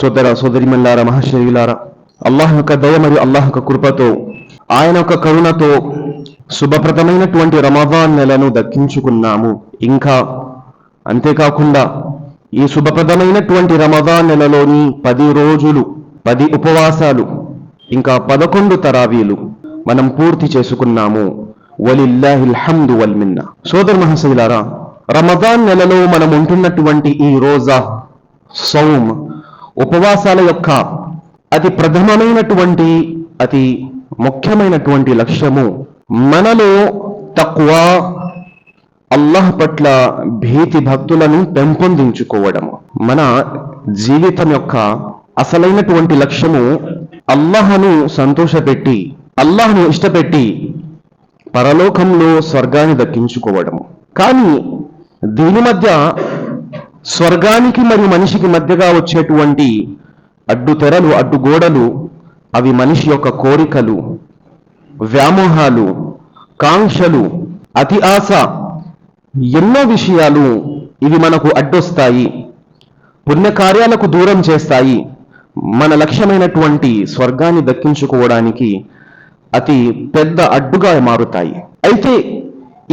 సోదర సోదరిమల్లారా మహాశయులారా అల్లాహ్ యొక్క దయ మరియు అల్లాహ్ యొక్క కృపతో ఆయన యొక్క కరుణతో శుభప్రదమైనటువంటి రమదాన్ నెలను దక్కించుకున్నాము. ఇంకా అంతేకాకుండా ఈ శుభప్రదమైనటువంటి రమదాన్ నెలలోని పది రోజులు పది ఉపవాసాలు ఇంకా పదకొండు తరావీలు మనం పూర్తి చేసుకున్నాము. వలిల్లాహిల్ హమ్దు వల్మిన్న సోదర మహాశయులారా రమదాన్ నెలలో మనం ఉంటున్నటువంటి ఈ రోజా సౌమ్ ఉపవాసాల యొక్క అతి ప్రథమమైనటువంటి అతి ముఖ్యమైనటువంటి లక్ష్యము మనలో తక్కువ అల్లాహ్ పట్ల భీతి భక్తులను పెంపొందించుకోవడము. మన జీవితం యొక్క అసలైనటువంటి లక్ష్యము అల్లహను సంతోషపెట్టి అల్లాహను ఇష్టపెట్టి పరలోకంలో స్వర్గాన్ని దక్కించుకోవడము. కానీ దీని మధ్య స్వర్గానికి మరియు మనిషికి మధ్యగా వచ్చేటువంటి అడ్డు తెరలు అడ్డు గోడలు అవి మనిషి యొక్క కోరికలు వ్యామోహాలు కాంక్షలు అతి ఆశ ఎన్నో విషయాలు ఇవి మనకు అడ్డొస్తాయి పుణ్యకార్యాలకు దూరం చేస్తాయి. మన లక్ష్యమైనటువంటి స్వర్గాన్ని దక్కించుకోవడానికి అతి పెద్ద అడ్డుగా మారుతాయి. అయితే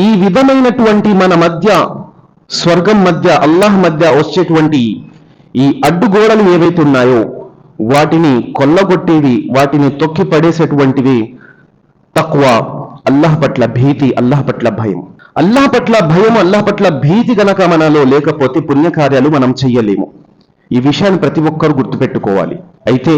ఈ విధమైనటువంటి మన మధ్య స్వర్గం మధ్య అల్లాహ్ మధ్య వచ్చేటువంటి ఈ అడ్డుగోడలు ఏవైతే ఉన్నాయో వాటిని కొల్లగొట్టేవి వాటిని తొక్కి పడేసేటువంటివి తక్కువ అల్లాహ్ పట్ల భీతి అల్లాహ్ పట్ల భయం. అల్లాహ్ పట్ల భయం అల్లాహ్ పట్ల భీతి గనక మనలో లేకపోతే పుణ్యకార్యాలు మనం చెయ్యలేము. ఈ విషయాన్ని ప్రతి ఒక్కరు గుర్తుపెట్టుకోవాలి. అయితే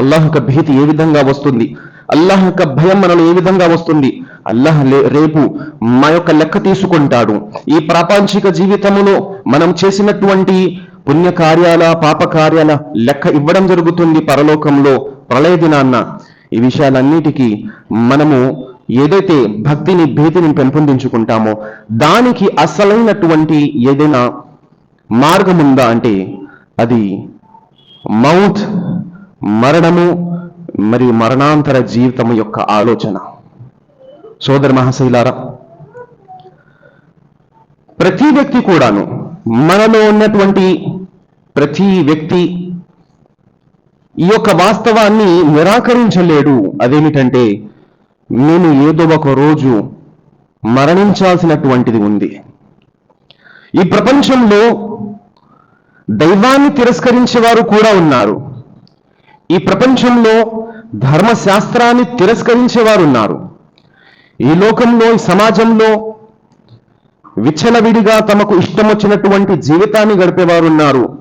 అల్లాహ్ యొక్క భీతి ఏ విధంగా వస్తుంది? అల్లాహ్ యొక్క భయం మనలో ఏ విధంగా వస్తుంది? అల్లాహ్ లే- రేపు మా యొక్క లెక్క తీసుకుంటాడు. ఈ ప్రాపంచిక జీవితములో మనం చేసినటువంటి పుణ్యకార్యాల పాపకార్యాల లెక్క ఇవ్వడం జరుగుతుంది పరలోకంలో. ప్రళయ దినాన్న ఈ విషయాలన్నిటికీ మనము ఏదైతే భక్తిని భీతిని పెంపొందించుకుంటామో దానికి అసలైనటువంటి ఏదైనా మార్గం ఉందా అంటే అది మౌత్ మరణము మరియు మరణాంతర జీవితము యొక్క ఆలోచన. సోదర మహాశైలారా ప్రతి వ్యక్తి కూడాను మనలో ఉన్నటువంటి ప్రతి వ్యక్తి ఈ యొక్క వాస్తవాన్ని నిరాకరించలేడు. అదేమిటంటే నేను ఏదో ఒక రోజు మరణించాల్సినటువంటిది ఉంది. ఈ ప్రపంచంలో దైవాన్ని తిరస్కరించేవారు కూడా ఉన్నారు. ఈ ప్రపంచంలో ధర్మశాస్త్రాన్ని తిరస్కరించేవారు ఉన్నారు ఈ లోకంలో ఈ సమాజంలో విచ్చలవిడిగా తమకు ఇష్టం వచ్చినటువంటి జీవితాన్ని గడిపేవారు ఉన్నారు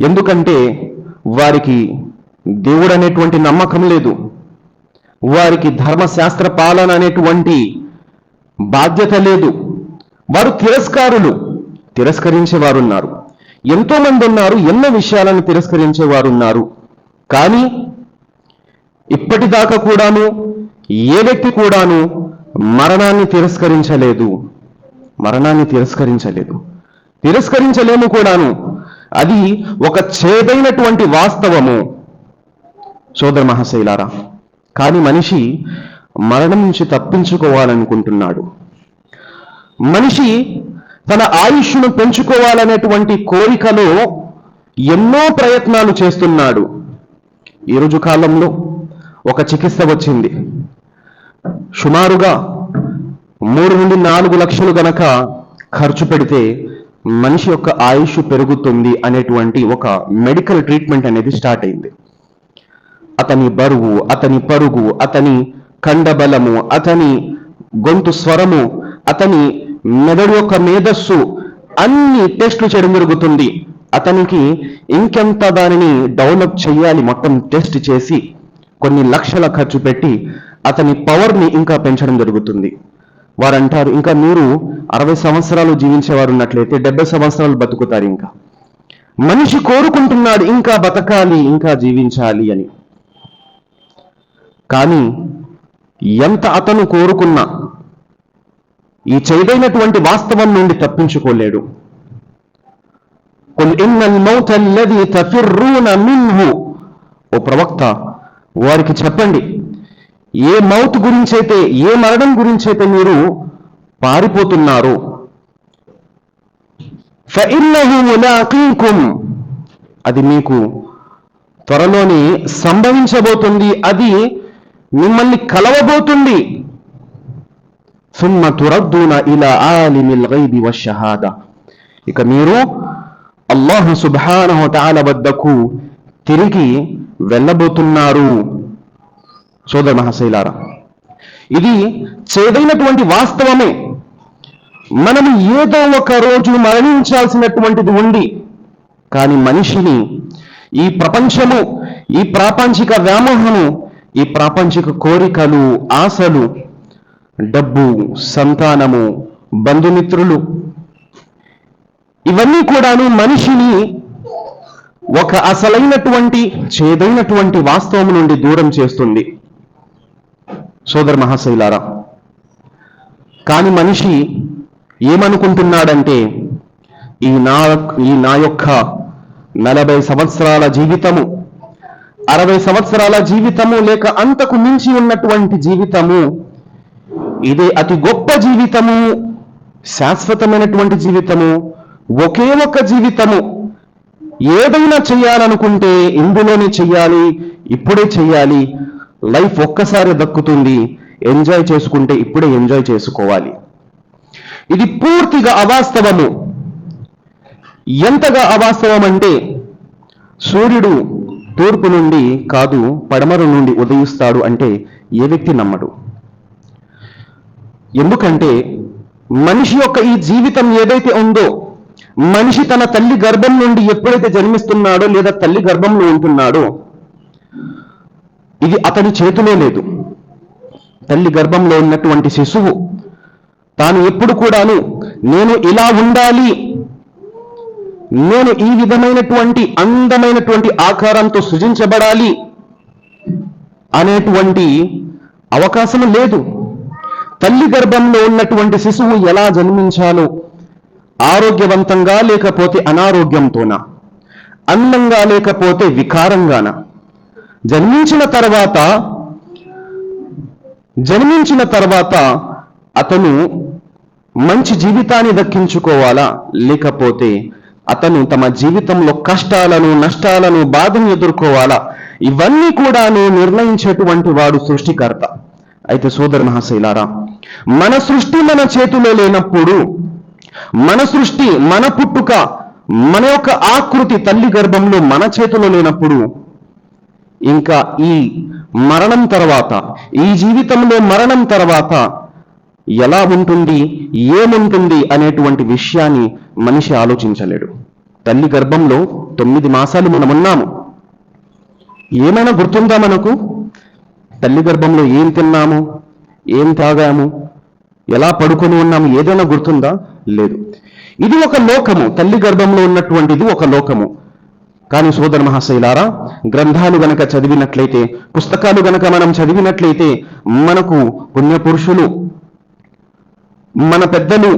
ఎందుకంటే వారికి దేవుడు అనేటువంటి నమ్మకం లేదు. వారికి ధర్మశాస్త్ర పాలన అనేటువంటి బాధ్యత లేదు. వారు తిరస్కారులు తిరస్కరించేవారున్నారు. ఎంతో మంది ఉన్నారు ఎన్నో విషయాలను తిరస్కరించేవారు ఉన్నారు కానీ ఇప్పటిదాకా కూడాను ఏ వ్యక్తి కూడాను మరణాన్ని తిరస్కరించలేదు. మరణాన్ని తిరస్కరించలేదు. తిరస్కరించలేము కూడాను. అది ఒక చేదైనటువంటి వాస్తవము. సోదర మహాశైలారా కానీ మనిషి మరణం నుంచి తప్పించుకోవాలనుకుంటున్నాడు. మనిషి తన ఆయుష్ను పెంచుకోవాలనేటువంటి కోరికలో ఎన్నో ప్రయత్నాలు చేస్తున్నాడు. ఈరోజు కాలంలో ఒక చికిత్స వచ్చింది. సుమారుగా మూడు నుండి నాలుగు లక్షలు గనక ఖర్చు పెడితే మనిషి యొక్క ఆయుష్ పెరుగుతుంది అనేటువంటి ఒక మెడికల్ ట్రీట్మెంట్ అనేది స్టార్ట్ అయింది. అతని బరువు అతని పరుగు అతని కండబలము అతని గొంతు స్వరము అతని మెదడు యొక్క మేధస్సు అన్ని టెస్టులు చేయడం జరుగుతుంది. అతనికి ఇంకెంత దానిని డెవలప్ చేయాలి మొత్తం టెస్ట్ చేసి కొన్ని లక్షల ఖర్చు పెట్టి అతని పవర్ని ఇంకా పెంచడం జరుగుతుంది. వారంటారు ఇంకా మీరు అరవై సంవత్సరాలు జీవించేవారు ఉన్నట్లయితే డెబ్బై సంవత్సరాలు బతుకుతారు ఇంకా. మనిషి కోరుకుంటున్నాడు ఇంకా బతకాలి ఇంకా జీవించాలి అని. కానీ ఎంత అతను కోరుకున్నా ఈ చెడుదైనటువంటి వాస్తవం నుండి తప్పించుకోలేడు. ఓ ప్రవక్త వారికి చెప్పండి ఏ మౌత్ గురించైతే ఏ మరణం గురించైతే మీరు పారిపోతున్నారు అది మీకు త్వరలోని సంభవించబోతుంది అది మిమ్మల్ని కలవబోతుంది. సుమ్మ తురద్దున ఇలా ఆలిమిల్ గైబి వషహాద ఇక మీరు అల్లాహు సుబ్హానహు తాల వద్దకు తిరిగి వెళ్ళబోతున్నారు. సోదర మహాశైలారా ఇది చేదైనటువంటి వాస్తవమే. మనం ఏదో ఒక రోజు మరణించాల్సినటువంటిది ఉంది. కానీ మనిషిని ఈ ప్రపంచము ఈ ప్రాపంచిక వ్యామోహము ఈ ప్రాపంచిక కోరికలు ఆశలు డబ్బు సంతానము బంధుమిత్రులు. ఇవన్నీ కూడాను మనిషిని ఒక అసలైనటువంటి చేదైనటువంటి వాస్తవం నుండి దూరం చేస్తుంది. సోదర మహాశైలారా కాని మనిషి ఏమనుకుంటున్నాడంటే ఈ నా ఈ నా యొక్క నలభై సంవత్సరాల జీవితము అరవై సంవత్సరాల జీవితము లేక అంతకు మించి ఉన్నటువంటి జీవితము ఇదే అతి గొప్ప జీవితము శాశ్వతమైనటువంటి జీవితము ఒకే ఒక్క జీవితము. ఏదైనా చేయాలనుకుంటే ఇందులోనే చెయ్యాలి ఇప్పుడే చెయ్యాలి. లైఫ్ ఒక్కసారి దక్కుతుంది ఎంజాయ్ చేసుకుంటే ఇప్పుడే ఎంజాయ్ చేసుకోవాలి. ఇది పూర్తిగా అవాస్తవము. ఎంతగా అవాస్తవం అంటే సూర్యుడు తూర్పు నుండి కాదు పడమర నుండి ఉదయిస్తాడు అంటే ఏ వ్యక్తి నమ్మడు. ఎందుకంటే మనిషి యొక్క ఈ జీవితం ఏదైతే ఉందో మనిషి తన తల్లి గర్భం నుండి ఎప్పుడైతే జన్మిస్తున్నాడో లేదా తల్లి గర్భంలో ఉంటున్నాడో ఇది అతని చేతిలో లేదు. తల్లి గర్భంలో ఉన్నటువంటి శిశువు తాను ఎప్పుడు కూడాను నేను ఇలా ఉండాలి నేను ఈ విధమైనటువంటి అందమైనటువంటి ఆకారంతో సృజించబడాలి అనేటువంటి అవకాశం లేదు. తల్లి గర్భంలో ఉన్నటువంటి శిశువు ఎలా జన్మించాలో ఆరోగ్యవంతంగా లేకపోతే అనారోగ్యంతోనా? అందంగా లేకపోతే వికారంగానా? జన్మించిన తర్వాత జన్మించిన తర్వాత అతను మంచి జీవితాన్ని దక్కించుకోవాలా? లేకపోతే అతను తమ జీవితంలో కష్టాలను నష్టాలను బాధను ఎదుర్కోవాలా? ఇవన్నీ కూడాను నిర్ణయించేటువంటి వాడు సృష్టికర్త. అయితే సోదర మహాశైలారా మన సృష్టి మన చేతిలో లేనప్పుడు మన సృష్టి మన పుట్టుక మన యొక్క ఆకృతి తల్లి గర్భంలో మన చేతిలో లేనప్పుడు ఇంకా ఈ మరణం తర్వాత ఈ జీవితంలో మరణం తర్వాత ఎలా ఉంటుంది ఏముంటుంది అనేటువంటి విషయాన్ని మనిషి ఆలోచించలేడు. తల్లి గర్భంలో తొమ్మిది మాసాలు మనం ఉన్నాము ఏమైనా గుర్తుందా మనకు? తల్లి గర్భంలో ఏం తిన్నాము? ఏం తాగాము? ఎలా పడుకొని ఉన్నాము? ఏదైనా గుర్తుందా? లేదు. ఇది ఒక లోకము. తల్లి గర్భంలో ఉన్నటువంటిది ఒక లోకము. కానీ సోదర మహాశైలారా గ్రంథాలు గనక చదివినట్లయితే పుస్తకాలు గనక మనం చదివినట్లయితే మనకు పుణ్యపురుషులు మన పెద్దలు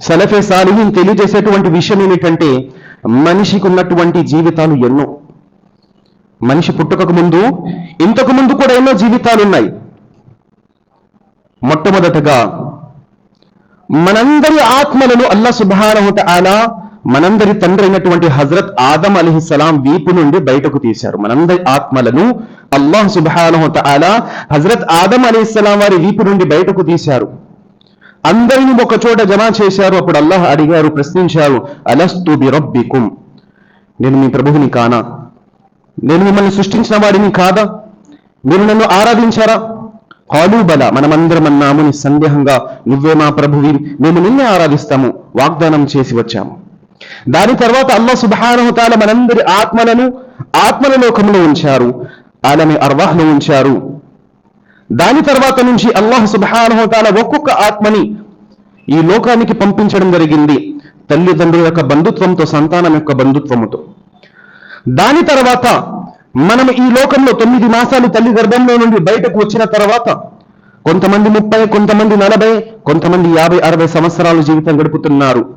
సలఫే సాలిహిన్ తెలియజేసేటువంటి విషయం ఏమిటంటే మనిషికి ఉన్నటువంటి జీవితాలు ఎన్నో. మనిషి పుట్టుకకు ముందు ఇంతకు ముందు కూడా ఎన్నో జీవితాలు ఉన్నాయి మొట్టమొదటగా మనందరి ఆత్మలను అల్లా సుభానహుట అలా మనందరి తండ్రి అయినటువంటి హజరత్ ఆదం అలీహిస్సలాం వీపు నుండి బయటకు తీశారు. మనందరి ఆత్మలను అల్లాహ్ సుబ్హానహు అలా హజరత్ ఆదం అలీహిస్సలాం వారి వీపు నుండి బయటకు తీశారు. అందరిని ఒక చోట జమా చేశారు. అప్పుడు అల్లాహ్ అడిగారు ప్రశ్నించారు అలస్తు బిరబ్బికుం? నేను మీ ప్రభువుని కానా? నేను మిమ్మల్ని సృష్టించిన వాడిని కాదా? మీరు నన్ను ఆరాధించారా? కాలుబల మనమందరం అన్నాము నిస్సందేహంగా నువ్వే మా ప్రభువి మేము నిన్నే ఆరాధిస్తాము వాగ్దానం చేసి వచ్చాము. దాని తర్వాత అల్లా సుబానహతాల మనందరి ఆత్మలను ఆత్మల లోకంలో ఉంచారు ఆలమి అర్వాహ్లో ఉంచారు. దాని తర్వాత నుంచి అల్లాహ్ సుబానహతాల ఒక్కొక్క ఆత్మని ఈ లోకానికి పంపించడం జరిగింది తల్లిదండ్రుల యొక్క బంధుత్వంతో సంతానం యొక్క బంధుత్వముతో. దాని తర్వాత మనం ఈ లోకంలో తొమ్మిది మాసాలు తల్లి గర్భంలో నుండి బయటకు వచ్చిన తర్వాత కొంతమంది ముప్పై కొంతమంది నలభై కొంతమంది యాభై అరవై సంవత్సరాలు జీవితం గడుపుతున్నారు.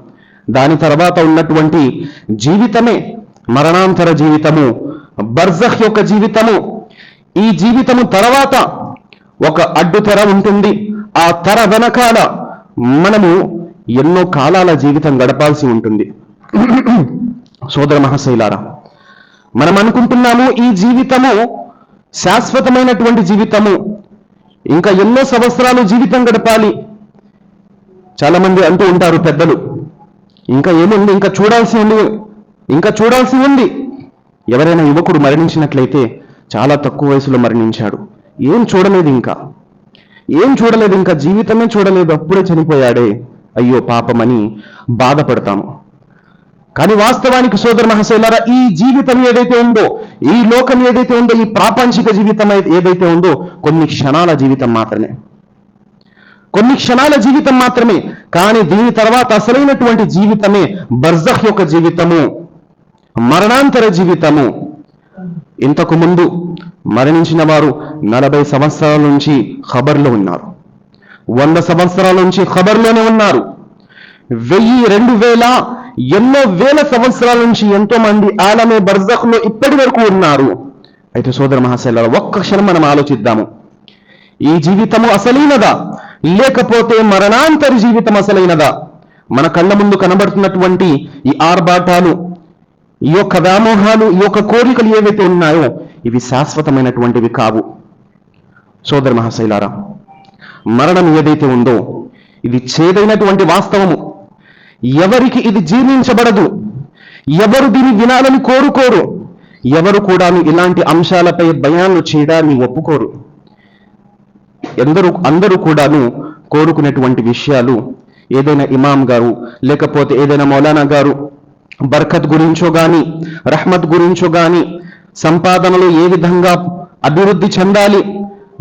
దాని తర్వాత ఉన్నటువంటి జీవితమే మరణాంతర జీవితము బర్జహ్ యొక్క జీవితము. ఈ జీవితము తర్వాత ఒక అడ్డు తెర ఉంటుంది. ఆ తెర వెనకాల మనము ఎన్నో కాలాల జీవితం గడపాల్సి ఉంటుంది. సోదర మహాశైలారా మనం అనుకుంటున్నాము ఈ జీవితము శాశ్వతమైనటువంటి జీవితము. ఇంకా ఎన్నో సంవత్సరాలు జీవితం గడపాలి. చాలా మంది అంటూ ఉంటారు పెద్దలు. ఇంకా ఏముంది? ఇంకా చూడాల్సి ఉంది. ఇంకా చూడాల్సి ఉంది. ఎవరైనా యువకుడు మరణించినట్లయితే చాలా తక్కువ వయసులో మరణించాడు. ఏం చూడలేదు ఇంకా. ఏం చూడలేదు ఇంకా? జీవితమే చూడలేదు. అప్పుడే చనిపోయాడే. అయ్యో పాపమని బాధపడతాము. కానీ వాస్తవానికి సోదర మహాశైలారా ఈ జీవితం ఏదైతే ఉందో ఈ లోకం ఏదైతే ఉందో ఈ ప్రాపంచిక జీవితం ఏదైతే ఉందో కొన్ని క్షణాల జీవితం మాత్రమే. కొన్ని క్షణాల జీవితం మాత్రమే కానీ దీని తర్వాత అసలైనటువంటి జీవితమే బర్జహ్ యొక్క జీవితము మరణాంతర జీవితము. ఇంతకు ముందు మరణించిన వారు నలభై సంవత్సరాల నుంచి ఖబర్లో ఉన్నారు. వంద సంవత్సరాల నుంచి ఖబర్లోనే ఉన్నారు. వెయ్యి రెండు వేల ఎన్నో వేల సంవత్సరాల నుంచి ఎంతో మంది ఆలమే బర్జఖ్లో ఇప్పటి వరకు ఉన్నారు. అయితే సోదర మహాశైలారా ఒక్క క్షణం మనం ఆలోచిద్దాము. ఈ జీవితము అసలైనదా? లేకపోతే మరణాంతరి జీవితం అసలైనదా? మన కళ్ళ ముందు కనబడుతున్నటువంటి ఈ ఆర్భాటాలు ఈ యొక్క వ్యామోహాలు ఈ యొక్క కోరికలు ఏవైతే ఉన్నాయో ఇవి శాశ్వతమైనటువంటివి కావు. సోదర మహాశైలారా మరణం ఏదైతే ఉందో ఇది చేదైనటువంటి వాస్తవము. ఎవరికి ఇది జీర్ణించబడదు? ఎవరు దీన్ని వినాలని కోరుకోరు? ఎవరు కూడాను ఇలాంటి అంశాలపై భయాలు చేయడాన్ని ఒప్పుకోరు. ఎందరూ అందరూ కూడాను కోరుకునేటువంటి విషయాలు ఏదైనా ఇమాం గారు లేకపోతే ఏదైనా మౌలానా గారు బర్కత్ గురించో గాని రహ్మత్ గురించో గాని సంపాదనలు ఏ విధంగా అభివృద్ధి చెందాలి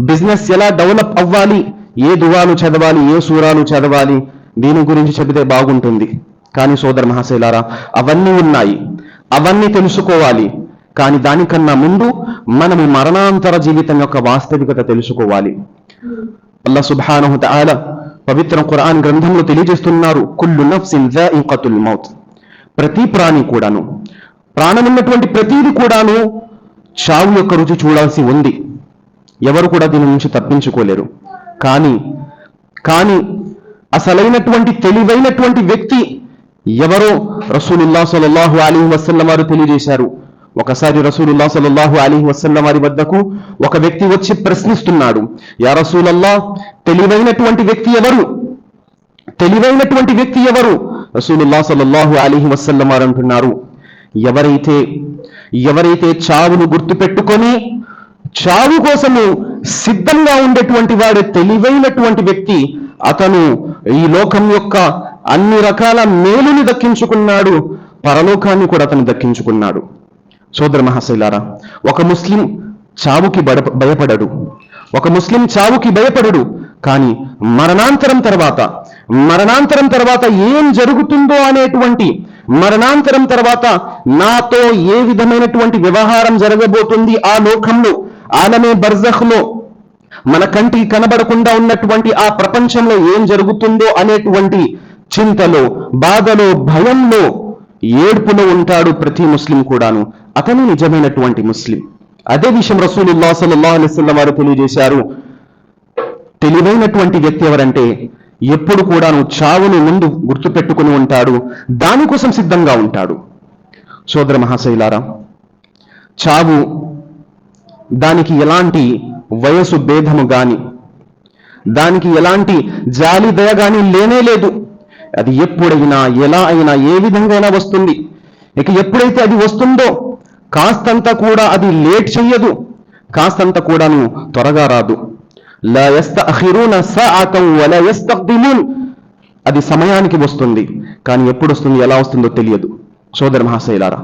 బిజినెస్ ఎలా డెవలప్ అవ్వాలి ఏ దువాలు చదవాలి ఏ సూరాలు చదవాలి దీని గురించి చెబితే బాగుంటుంది. కానీ సోదర మహాశైలారా అవన్నీ ఉన్నాయి. అవన్నీ తెలుసుకోవాలి. కానీ దానికన్నా ముందు మనం మరణాంతర జీవితం యొక్క వాస్తవికత తెలుసుకోవాలి. అల్లా సుభానహు తాల పవిత్ర ఖురాన్ గ్రంథంలో తెలియజేస్తున్నారు. కుల్లు నఫ్సిన్ జాయిqatul మౌత్. ప్రతి ప్రాణి కూడాను ప్రాణం ఉన్నటువంటి ప్రతిది కూడాను చావు యొక్క రుచి చూడాల్సి ఉంది. ఎవరు కూడా దీని నుంచి తప్పించుకోలేరు. కానీ కానీ అసలైనటువంటి తెలివైనటువంటి వ్యక్తి ఎవరో రసూలుల్లా సలల్లాహు అలీహి వసల్లం వారు తెలియజేశారు. ఒకసారి రసూలుల్లా సలల్లాహు అలీ వసల్లం వారి వద్దకు ఒక వ్యక్తి వచ్చి ప్రశ్నిస్తున్నాడు. యా రసూలల్లా తెలివైనటువంటి వ్యక్తి ఎవరు? తెలివైనటువంటి వ్యక్తి ఎవరు? రసూలుల్లా సలల్లాహు అలీ వసల్లం వారు అంటున్నారు. ఎవరైతే ఎవరైతే చావును గుర్తుపెట్టుకొని చావు కోసము సిద్ధంగా ఉండేటువంటి వాడు తెలివైనటువంటి వ్యక్తి అతను ఈ లోకం యొక్క అన్ని రకాల మేలుని దక్కించుకున్నాడు పరలోకాన్ని కూడా అతను దక్కించుకున్నాడు. సోదర మహాశైలారా ఒక ముస్లిం చావుకి బడ- భయపడడు. ఒక ముస్లిం చావుకి భయపడడు కానీ మరణాంతరం తర్వాత మరణాంతరం తర్వాత ఏం జరుగుతుందో అనేటువంటి మరణాంతరం తర్వాత నాతో ఏ విధమైనటువంటి వ్యవహారం జరగబోతుంది ఆ లోకంలో ఆలమే బర్జహ్లో. మన కంటికి కనబడకుండా ఉన్నటువంటి ఆ ప్రపంచంలో ఏం జరుగుతుందో అనేటువంటి చింతలో బాధలో భయంలో ఏడుపులో ఉంటాడు ప్రతి ముస్లిం కూడాను. అతను నిజమైనటువంటి ముస్లిం. అదే విషయం రసూలుల్లా సల్లల్లాహు అలైహి వారు తెలియజేశారు. తెలివైనటువంటి వ్యక్తి ఎవరంటే ఎప్పుడు కూడాను చావుని ముందు గుర్తుపెట్టుకుని ఉంటాడు. దానికోసం సిద్ధంగా ఉంటాడు. సోదర మహాశైలారా చావు దానికి ఎలాంటి వయసు భేదము గాని. దానికి ఎలాంటి జాలి దయ గాని లేనే లేదు. అది ఎప్పుడైనా ఎలా అయినా ఏ విధంగా అయినా వస్తుంది. ఇక ఎప్పుడైతే అది వస్తుందో కాస్తంత కూడా అది లేట్ చెయ్యదు. కాస్తంత కూడాను త్వరగా రాదు. అది సమయానికి వస్తుంది. కానీ ఎప్పుడు వస్తుంది ఎలా వస్తుందో తెలియదు. సోదర మహాశైలారా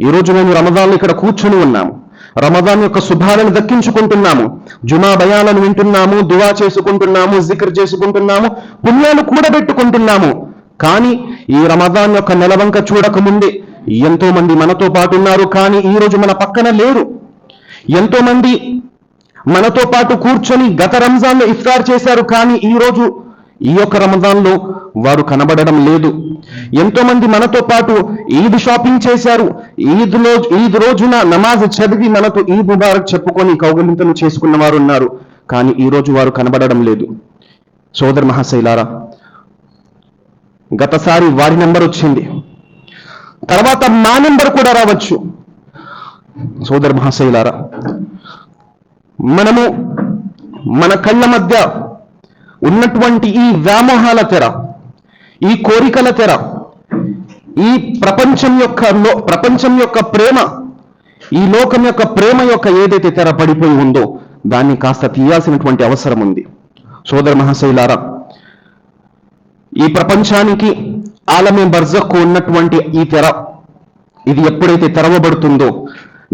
ఈ రోజు మేము రమదాన్ ఇక్కడ కూర్చొని ఉన్నాము. రమదాన్ యొక్క శుభాలను దక్కించుకుంటున్నాము. జుమా భయాలను వింటున్నాము దువా చేసుకుంటున్నాము జిక్ర్ చేసుకుంటున్నాము పుణ్యాలు కూడబెట్టుకుంటున్నాము. కానీ ఈ రమదాన్ యొక్క నెలవంక చూడకముందే ఎంతో మంది మనతో పాటు ఉన్నారు కానీ ఈ రోజు మన పక్కన లేరు. ఎంతో మంది మనతో పాటు కూర్చొని గత రంజాన్లో ఇఫ్తార్ చేశారు కానీ ఈ రోజు ఈ యొక్క రమదాన్లో వారు కనబడడం లేదు. ఎంతోమంది మనతో పాటు ఈద్ షాపింగ్ చేశారు. ఈద్ రోజు ఈద్ రోజున నమాజ్ చదివి మనతో ఈద్ ముబారక్ చెప్పుకొని కౌగలింతలు చేసుకున్న వారు ఉన్నారు. కానీ ఈ రోజు వారు కనబడడం లేదు. సోదర మహాశైలారా గతసారి వారి నెంబర్ వచ్చింది. తర్వాత మా నెంబర్ కూడా రావచ్చు. సోదర మహాశైలారా మనము మన కళ్ళ మధ్య ఉన్నటువంటి ఈ వ్యామోహాల తెర ఈ కోరికల తెర ఈ ప్రపంచం యొక్క ప్రపంచం యొక్క ప్రేమ ఈ లోకం యొక్క ప్రేమ యొక్క ఏదైతే తెర పడిపోయి ఉందో దాన్ని కాస్త తీయాల్సినటువంటి అవసరం ఉంది. సోదర మహాశైలారా ఈ ప్రపంచానికి ఆలమే బర్జక్కు ఉన్నటువంటి ఈ తెర ఇది ఎప్పుడైతే తెరవబడుతుందో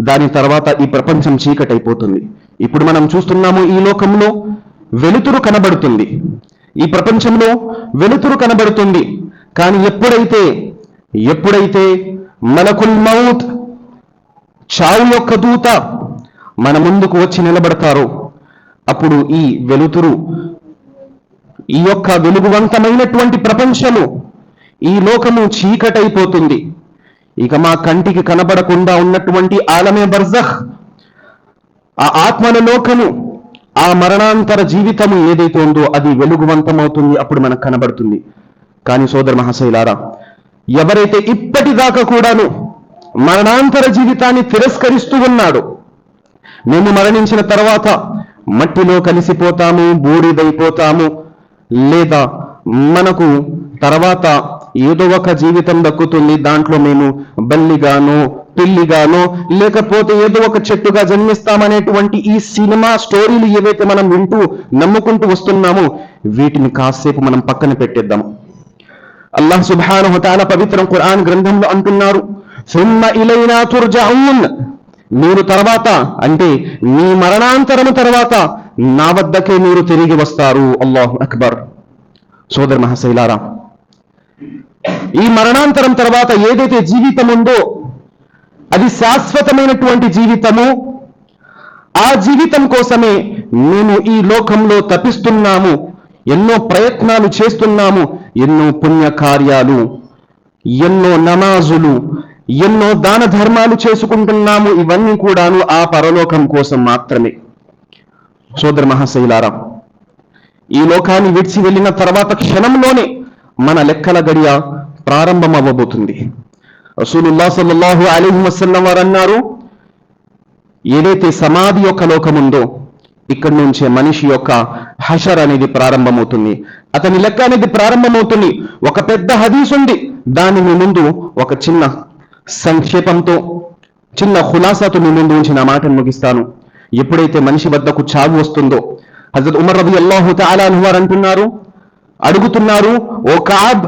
దాని తర్వాత ఈ ప్రపంచం చీకటైపోతుంది. ఇప్పుడు మనం చూస్తున్నాము ఈ లోకంలో వెలుతురు కనబడుతుంది. ఈ ప్రపంచంలో వెలుతురు కనబడుతుంది. కానీ ఎప్పుడైతే ఎప్పుడైతే మలకుల్ మౌత్ చావు యొక్క దూత మన ముందుకు వచ్చి నిలబడతారో అప్పుడు ఈ వెలుతురు ఈ యొక్క వెలుగువంతమైనటువంటి ప్రపంచము ఈ లోకము చీకటైపోతుంది. ఇక మా కంటికి కనబడకుండా ఉన్నటువంటి ఆలమే బర్జహ్ ఆ ఆత్మల లోకము ఆ మరణాంతర జీవితము ఏదైతే ఉందో అది వెలుగువంతమవుతుంది అప్పుడు మనకు కనబడుతుంది. కానీ సోదర మహాశైలారా ఎవరైతే ఇప్పటిదాకా కూడాను మరణాంతర జీవితాన్ని తిరస్కరిస్తూ ఉన్నాడో మేము మరణించిన తర్వాత మట్టిలో కలిసిపోతాము బూడిదైపోతాము లేదా మనకు తర్వాత ఏదో ఒక జీవితం దక్కుతుంది. దాంట్లో మేము బల్లిగాను పిల్లిగానో లేకపోతే ఏదో ఒక చెట్టుగా జన్మిస్తామనేటువంటి ఈ సినిమా స్టోరీలు ఏవైతే మనం వింటూ నమ్ముకుంటూ వస్తున్నామో వీటిని కాసేపు మనం పక్కన పెట్టేద్దాం. అల్లాహ్ సుబ్హానహు హుతాల పవిత్రం ఖురాన్ గ్రంథంలో అంటున్నారు సుమ్మ ఇలైనా తుర్జావున్ మీరు తర్వాత అంటే మీ మరణాంతరము తర్వాత నా వద్దకే మీరు తిరిగి వస్తారు. అల్లాహ్ అక్బర్. సోదర్ మహాశైలారా ఈ మరణాంతరం తర్వాత ఏదైతే జీవితం ఉందో అది శాశ్వతమైనటువంటి జీవితము ఆ జీవితం కోసమే మేము ఈ లోకంలో తపిస్తున్నాము ఎన్నో ప్రయత్నాలు చేస్తున్నాము ఎన్నో పుణ్యకార్యాలు ఎన్నో నమాజులు ఎన్నో దాన ధర్మాలు చేసుకుంటున్నాము ఇవన్నీ కూడాను ఆ పరలోకం కోసం మాత్రమే. సోదర మహాశైలారా ఈ లోకాన్ని విడిచి వెళ్ళిన తర్వాత క్షణంలోనే మన లెక్కల గడియ ప్రారంభం అవ్వబోతుంది రసూలుల్లా సల్లల్లాహు అలైహి వసల్లం వారు అన్నారు ఏదైతే సమాధి యొక్క లోకం ఉందో ఇక్కడి నుంచే మనిషి యొక్క హషర్ అనేది ప్రారంభమవుతుంది. అతని లెక్క అనేది ప్రారంభమవుతుంది. ఒక పెద్ద హదీస్ ఉంది. దాని మీ ముందు ఒక చిన్న సంక్షేపంతో చిన్న ఖులాసాతో మీ ముందు ఉంచి నా మాటను ముగిస్తాను. ఎప్పుడైతే మనిషి వద్దకు చావు వస్తుందో హజరత్ ఉమర్ రబి అల్లాహు తాలా వారు అంటున్నారు అడుగుతున్నారు ఓ కాబ్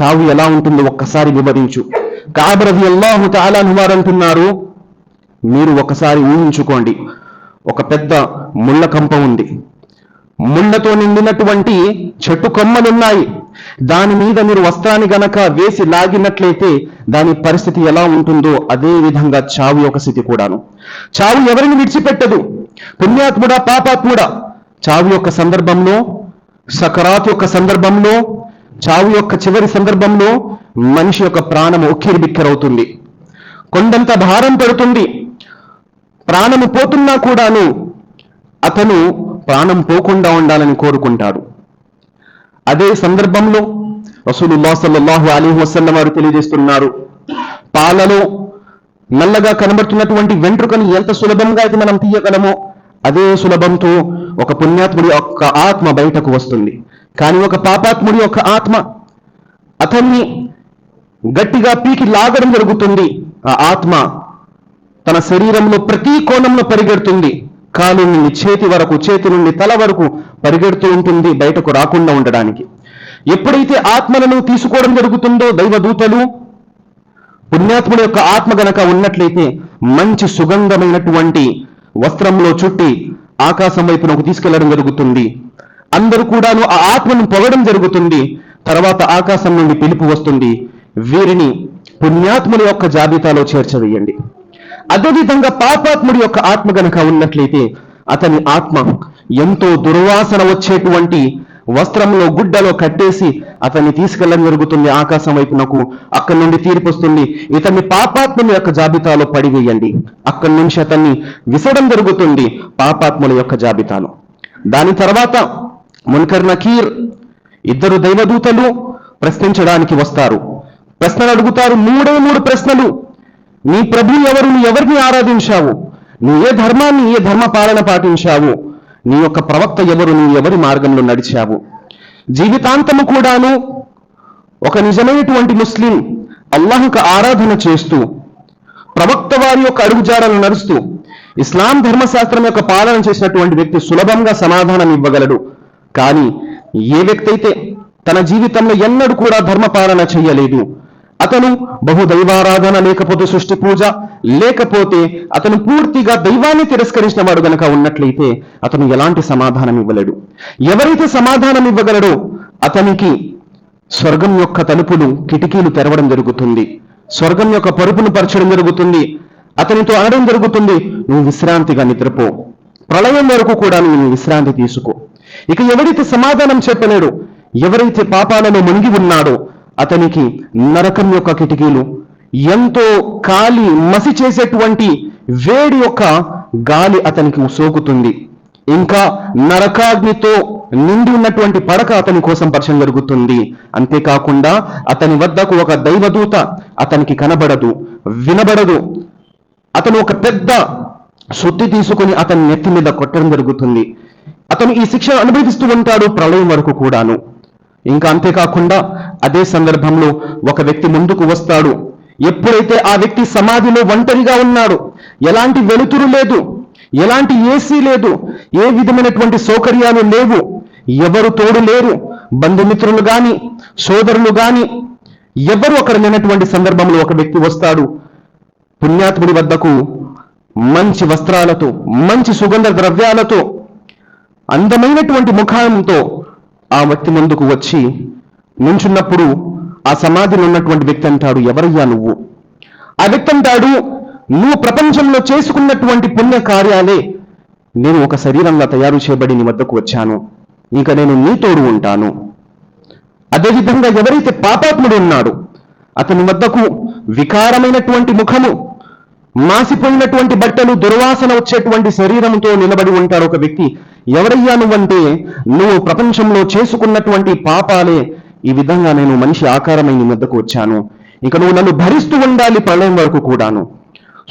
చావు ఎలా ఉంటుందో ఒక్కసారి వివరించు. కాబ్ రవి అల్లాహు తాలా వారు అంటున్నారు మీరు ఒకసారి ఊహించుకోండి ఒక పెద్ద ముళ్ళ కంప ఉంది. ముళ్ళతో నిండినటువంటి చెట్టు కొమ్మలున్నాయి. దాని మీద మీరు వస్త్రాన్ని గనక వేసి లాగినట్లయితే దాని పరిస్థితి ఎలా ఉంటుందో అదే విధంగా చావు యొక్క స్థితి కూడాను. చావు ఎవరిని విడిచిపెట్టదు? పుణ్యాత్ముడా పాపాత్ముడా? చావు యొక్క సందర్భంలో సకరాత్ యొక్క సందర్భంలో చావు యొక్క చివరి సందర్భంలో మనిషి యొక్క ప్రాణం ఉక్కిరి బిక్కిరవుతుంది కొండంత భారం పడుతుంది. ప్రాణము పోతున్నా కూడాను అతను ప్రాణం పోకుండా ఉండాలని కోరుకుంటాడు. అదే సందర్భంలో రసూలుల్లాహ్ సల్లల్లాహు అలీ వసల్లం వారు తెలియజేస్తున్నారు. పాలలో నల్లగా కనబడుతున్నటువంటి వెంట్రుకను ఎంత సులభంగా అయితే మనం తీయగలమో అదే సులభంతో ఒక పుణ్యాత్ముడి యొక్క ఆత్మ బయటకు వస్తుంది. కానీ ఒక పాపాత్ముడి యొక్క ఆత్మ అతన్ని గట్టిగా పీకి లాగడం జరుగుతుంది. ఆ ఆత్మ తన శరీరంలో ప్రతి కోణంలో పరిగెడుతుంది. కాలు నుండి చేతి వరకు చేతి నుండి తల వరకు పరిగెడుతూ ఉంటుంది బయటకు రాకుండా ఉండడానికి. ఎప్పుడైతే ఆత్మలను తీసుకోవడం జరుగుతుందో దైవదూతలు పుణ్యాత్ముడి యొక్క ఆత్మ గనక ఉన్నట్లయితే మంచి సుగంధమైనటువంటి వస్త్రంలో చుట్టి ఆకాశం వైపునకు తీసుకెళ్ళడం జరుగుతుంది. అందరూ కూడాను ఆ ఆత్మను పొగడం జరుగుతుంది. తర్వాత ఆకాశం నుండి పిలుపు వస్తుంది. వీరిని పుణ్యాత్ముల యొక్క జాబితాలో చేర్చవేయండి అదేవిధంగా పాపాత్ముడి యొక్క ఆత్మ గనక ఉన్నట్లయితే అతని ఆత్మ ఎంతో దుర్వాసన వచ్చేటువంటి వస్త్రంలో గుడ్డలో కట్టేసి అతన్ని తీసుకెళ్ళడం జరుగుతుంది ఆకాశం వైపునకు అక్కడి నుండి తీర్పు వస్తుంది. ఇతన్ని పాపాత్ముల యొక్క జాబితాలో పడివేయండి. అక్కడి నుంచి అతన్ని విసడం జరుగుతుంది పాపాత్ముల యొక్క జాబితాలో. దాని తర్వాత మున్కర్ నకీర్ ఇద్దరు దైవదూతలు ప్రశ్నించడానికి వస్తారు. ప్రశ్నలు అడుగుతారు మూడే మూడు ప్రశ్నలు. నీ ప్రభు ఎవరు? ఎవరిని ఆరాధించావు? నువ్వు ఏ ధర్మాన్ని ఏ ధర్మ పాలన పాటించావు? నీ యొక్క ప్రవక్త ఎవరు? నీ ఎవరి మార్గంలో నడిచావు? జీవితాంతము కూడాను ఒక నిజమైనటువంటి ముస్లిం అల్లాహ్కు ఆరాధన చేస్తూ ప్రవక్త వారి యొక్క అడుగుజాడలను నడుస్తూ ఇస్లాం ధర్మశాస్త్రం యొక్క పాలన చేసినటువంటి వ్యక్తి సులభంగా సమాధానం ఇవ్వగలడు. కానీ ఏ వ్యక్తి అయితే తన జీవితంలో ఎన్నడూ కూడా ధర్మ పాలన చేయలేదు అతను బహు దైవారాధన లేకపోతే సృష్టి పూజ లేకపోతే అతను పూర్తిగా దైవాన్ని తిరస్కరించిన వాడు గనక ఉన్నట్లయితే అతను ఎలాంటి సమాధానం ఇవ్వలేడు. ఎవరైతే సమాధానం ఇవ్వగలడో అతనికి స్వర్గం యొక్క తలుపులు కిటికీలు తెరవడం జరుగుతుంది. స్వర్గం యొక్క పరుపును పరచడం జరుగుతుంది. అతనితో అనడం జరుగుతుంది. నువ్వు విశ్రాంతిగా నిద్రపో. ప్రళయం వరకు కూడా నువ్వు విశ్రాంతి తీసుకో. ఇక ఎవరైతే సమాధానం చెప్పలేడు ఎవరైతే పాపాలలో మునిగి ఉన్నాడో అతనికి నరకం యొక్క కిటికీలు ఎంతో కాలి మసి చేసేటువంటి వేడి యొక్క గాలి అతనికి సోకుతుంది. ఇంకా నరకాగ్నితో నిండి ఉన్నటువంటి పడక అతని కోసం పరిచయం జరుగుతుంది. అంతేకాకుండా అతని వద్దకు ఒక దైవదూత అతనికి కనబడదు వినబడదు. అతను ఒక పెద్ద శుద్ధి తీసుకుని అతని నెత్తి మీద కొట్టడం జరుగుతుంది. అతను ఈ శిక్షను అనుభవిస్తూ ఉంటాడు ప్రళయం వరకు కూడాను. ఇంకా అంతేకాకుండా అదే సందర్భంలో ఒక వ్యక్తి ముందుకు వస్తాడు. ఎప్పుడైతే ఆ వ్యక్తి సమాధిలో ఒంటరిగా ఉన్నాడు ఎలాంటి వెలుతురు లేదు ఎలాంటి ఏసీ లేదు ఏ విధమైనటువంటి సౌకర్యాలు లేవు ఎవరు తోడు లేరు బంధుమిత్రులు గాని సోదరులు గాని ఎవరు అక్కడ లేనటువంటి సందర్భంలో ఒక వ్యక్తి వస్తాడు. పుణ్యాత్ముడి వద్దకు మంచి వస్త్రాలతో మంచి సుగంధ ద్రవ్యాలతో అందమైనటువంటి ముఖంతో ఆ వ్యక్తి ముందుకు వచ్చి నుంచున్నప్పుడు ఆ సమాధిలో ఉన్నటువంటి వ్యక్తి అంటాడు ఎవరయ్యా నువ్వు? ఆ వ్యక్తి అంటాడు నువ్వు ప్రపంచంలో చేసుకున్నటువంటి పుణ్య కార్యాలే. నేను ఒక శరీరంగా తయారు చేయబడి నీ వద్దకు వచ్చాను. ఇంకా నేను నీ తోడు ఉంటాను. అదేవిధంగా ఎవరైతే పాపాత్ముడు ఉన్నాడు అతని వద్దకు వికారమైనటువంటి ముఖము మాసిపోయినటువంటి బట్టలు దుర్వాసన వచ్చేటువంటి శరీరంతో నిలబడి ఉంటాడు ఒక వ్యక్తి. ఎవరయ్యా నువ్వంటే? నువ్వు ప్రపంచంలో చేసుకున్నటువంటి పాపాలే. ఈ విధంగా నేను మనిషి ఆకారమై నీ వద్దకు వచ్చాను. ఇక నువ్వు నన్ను భరిస్తూ ఉండాలి ప్రళయం వరకు కూడాను.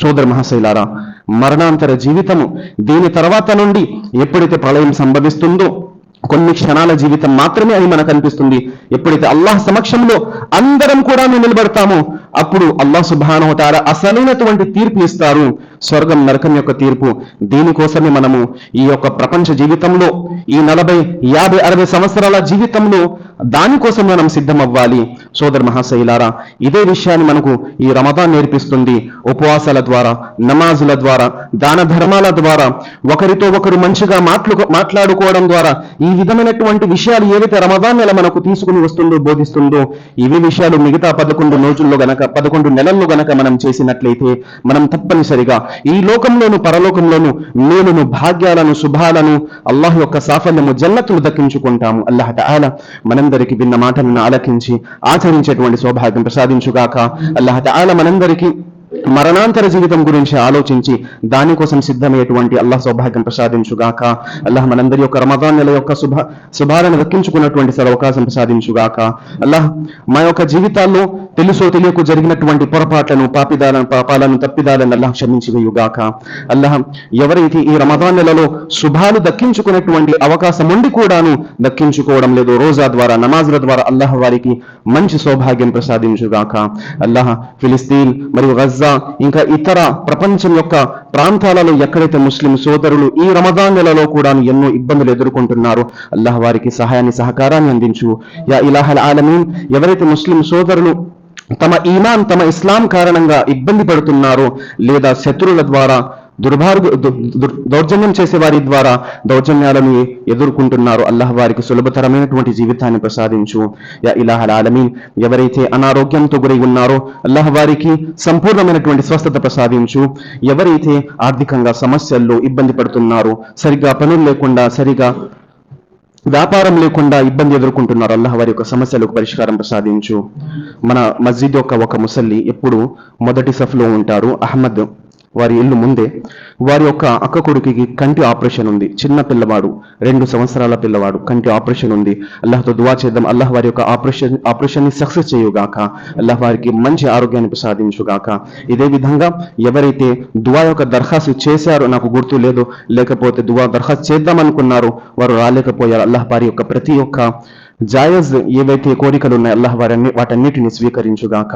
సోదర మహాశైలారా మరణాంతర జీవితము దీని తర్వాత నుండి ఎప్పుడైతే ప్రళయం సంభవిస్తుందో కొన్ని క్షణాల జీవితం మాత్రమే అది మనకు అనిపిస్తుంది. ఎప్పుడైతే అల్లాహ్ సమక్షంలో అందరం కూడా నిలబడతామో అప్పుడు అల్లా సుబానవతార అసలైనటువంటి తీర్పు ఇస్తారు. స్వర్గం నరకం యొక్క తీర్పు. దీనికోసమే మనము ఈ యొక్క ప్రపంచ జీవితంలో ఈ నలభై యాభై అరవై సంవత్సరాల జీవితంలో దానికోసం మనం సిద్ధం అవ్వాలి సోదర మహాశైలారా ఇదే విషయాన్ని మనకు ఈ రమదాన్ నేర్పిస్తుంది. ఉపవాసాల ద్వారా నమాజుల ద్వారా దాన ధర్మాల ద్వారా ఒకరితో ఒకరు మంచిగా మాట్లు మాట్లాడుకోవడం ద్వారా ఈ విధమైనటువంటి విషయాలు ఏవైతే రమదాన్ నెల మనకు తీసుకుని వస్తుందో బోధిస్తుందో ఇవి విషయాలు మిగతా పదకొండు రోజుల్లో గనక పదకొండు నెలల్లో గనక మనం చేసినట్లయితే మనం తప్పనిసరిగా ఈ లోకంలోను పరలోకంలోను మేలును భాగ్యాలను శుభాలను అల్లాహ్ యొక్క సాఫల్యము జన్నతులు దక్కించుకుంటాము. అల్లాహ్ తాలా మనందరికీ విన్న మాటలను ఆలకించి ఆచరించేటువంటి సౌభాగ్యం ప్రసాదించుగాక. అల్లాహ్ తాలా మనందరికీ మరణాంతర జీవితం గురించి ఆలోచించి దానికోసం సిద్ధమయ్యేటువంటి అల్లాహ్ సౌభాగ్యం ప్రసాదించుగాక. అల్లాహ్ మనందరి యొక్క రమదాన్ నెల యొక్క శుభ శుభాలను దక్కించుకున్నటువంటి సర అవకాశం ప్రసాదించుగాక. అల్లాహ్ మా యొక్క జీవితాల్లో తెలుసో తెలియకు జరిగినటువంటి పొరపాట్లను పాపిదాలను పాపాలను తప్పిదాలను అల్లాహ్ క్షమించి వేయుగాక అల్లాహ్ ఎవరైతే ఈ రమదాన్ నెలలో శుభాలు దక్కించుకునేటువంటి అవకాశం ఉండి కూడాను దక్కించుకోవడం లేదు రోజా ద్వారా నమాజుల ద్వారా అల్లాహ్ వారికి మంచి సౌభాగ్యం ప్రసాదించుగాక. అల్లాహ్ ఫిలిస్తీన్ మరియు గజ్ గజా ఇంకా ఇతర ప్రపంచం యొక్క ప్రాంతాలలో ఎక్కడైతే ముస్లిం సోదరులు ఈ రమదాన్ నెలలో కూడా ఎన్నో ఇబ్బందులు ఎదుర్కొంటున్నారో అల్లాహ్ వారికి సహాయాన్ని సహకారాన్ని అందించు. యా ఇలాహల్ ఆలమీన్ ఎవరైతే ముస్లిం సోదరులు తమ ఈమాన్ తమ ఇస్లాం కారణంగా ఇబ్బంది పడుతున్నారో లేదా శత్రువుల ద్వారా దుర్భార్గు దుర్- దౌర్జన్యం చేసే వారి ద్వారా దౌర్జన్యాలను ఎదుర్కొంటున్నారు. అల్లాహ్ వారికి సులభతరమైనటువంటి జీవితాన్ని ప్రసాదించు. యా ఇలాహల్ ఆలమీన్ ఎవరైతే అనారోగ్యంతో గురై ఉన్నారో అల్లాహ్ వారికి సంపూర్ణమైనటువంటి స్వస్థత ప్రసాదించు. ఎవరైతే ఆర్థికంగా సమస్యల్లో ఇబ్బంది పడుతున్నారో సరిగ్గా పనులు లేకుండా సరిగా వ్యాపారం లేకుండా ఇబ్బంది ఎదుర్కొంటున్నారు అల్లాహ్ వారి యొక్క సమస్యలకు పరిష్కారం ప్రసాదించు. మన మస్జిద్ యొక్క ఒక ముసల్లి ఎప్పుడు మొదటి సఫ్లో ఉంటారు. అహ్మద్ వారి ఇల్లు ముందే వారి యొక్క అక్క కొడుకుకి కంటి ఆపరేషన్ ఉంది. చిన్న పిల్లవాడు రెండు సంవత్సరాల పిల్లవాడు కంటి ఆపరేషన్ ఉంది. అల్లాహ్తో దువా చేద్దాం. అల్లాహ్ వారి యొక్క ఆపరేషన్ ఆపరేషన్ని సక్సెస్ చేయుగాక అల్లాహ్ వారికి మంచి ఆరోగ్యాన్ని ప్రసాదించుగాక ఇదే విధంగా ఎవరైతే దువా యొక్క దరఖాస్తు చేశారో నాకు గుర్తు లేదు లేకపోతే దువా దరఖాస్తు చేద్దాం అనుకున్నారో వారు రాలేకపోయారు. అల్లాహ్ వారి యొక్క ప్రతి ఒక్క జాయజ్ ఏవైతే కోరికలు ఉన్నాయో అల్లాహ్ వారన్ని వాటన్నిటిని స్వీకరించుగాక